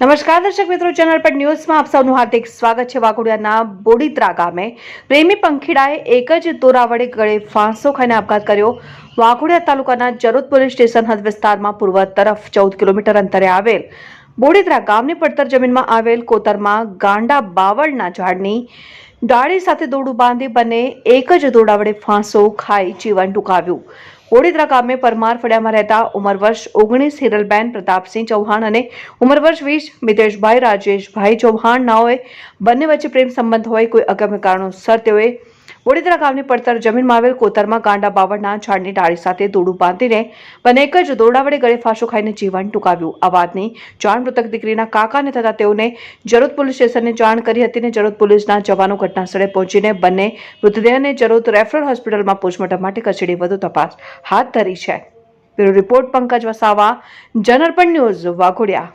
નમસ્કાર દર્શક મિત્રો ચેનલ પર ન્યૂઝમાં આપ સૌનું હાર્દિક સ્વાગત છે વાઘોડિયાના બોડીત્રા ગામે. પ્રેમી પંખીડાએ એક જ દોરા વડે ગળે ફાંસો ખાઈને આપઘાત કર્યો. વાઘોડિયા તાલુકાના જરોદ પોલીસ સ્ટેશન હદ વિસ્તારમાં પૂર્વ તરફ ચૌદ કિલોમીટર અંતરે આવેલ બોડીત્રા ગામની પડતર જમીનમાં આવેલ કોતરમાં ગાંડા બાવળના ઝાડની ડાળી સાથે દોરડું બાંધી બંને એક જ દોરડા વડે ફાંસો ખાઈ જીવન ટૂંકાવ્યું. ઓડિદ્રા ગામે પરમાર ફળિયામાં રહેતા ઉંમર વર્ષ ઓગણીસ હિરલબેન પ્રતાપસિંહ ચૌહાણ અને ઉંમર વર્ષ વીસ મિતેશભાઈ રાજેશભાઈ ચૌહાણ, નાઓએ બંને વચ્ચે પ્રેમ સંબંધ હોય કોઈ અગમ્ય કારણોસર તેઓએ વડોદરા ગામની પડતર જમીનમાં આવેલ કોતરમાં ગાંડા બાવળના ઝાડની ડાળી સાથે દોડું બાંધીને બંને એક જ દોરડા વડે ગળે ફાંસો ખાઈને જીવન ટૂંકાવ્યું. આ વાતની જાણ મૃતક દીકરીના કાકાને થતા તેઓને જરોદ પોલીસ સ્ટેશનને જાણ કરી હતી અને જરોદ પોલીસના જવાનો ઘટનાસ્થળે પહોંચીને બંને મૃતદેહને જરોદ રેફરલ હોસ્પિટલમાં પોસ્ટમોર્ટમ માટે કચેડી વધુ તપાસ હાથ ધરી છે. બ્યુરો રિપોર્ટ પંકજ વસાવા, જનરપણ ન્યૂઝ વાઘોડિયા.